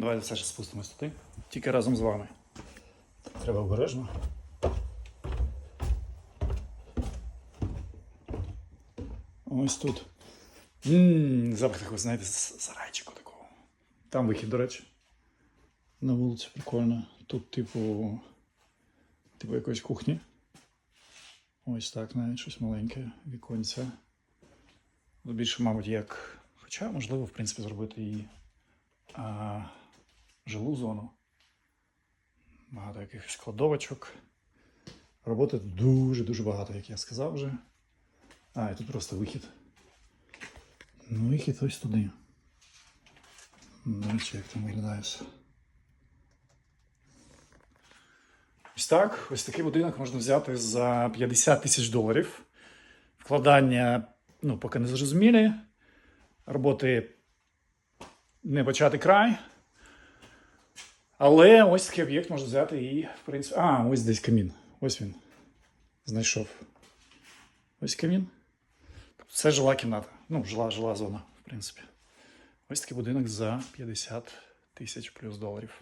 Давайте все ж спустимось туди. Тільки разом з вами. Треба обережно. Ось тут. Ммм, запах такого, знаєте, з сарайчику такого. Там вихід, до речі. На вулиці прикольно. Тут, типу, типу якоїсь кухні. Ось так, навіть щось маленьке, віконця. Більше, мабуть, як. Хоча, можливо, в принципі, зробити і а, жилу зону. Багато якихось кладовочок. Роботи тут дуже-дуже багато, як я сказав вже. А, і тут просто вихід. Ну, вихід ось туди. До речі, як там виглядає. Ось так, ось такий будинок можна взяти за 50 тисяч доларів. Вкладання, ну, поки не зрозумілі. Роботи не почати край. Але ось такий об'єкт можна взяти і, в принципі. А, ось десь камін. Ось він. Знайшов. Ось камін. Це жила кімната. Ну, жила, жила зона, в принципі. Ось такий будинок за 50 тисяч плюс доларів.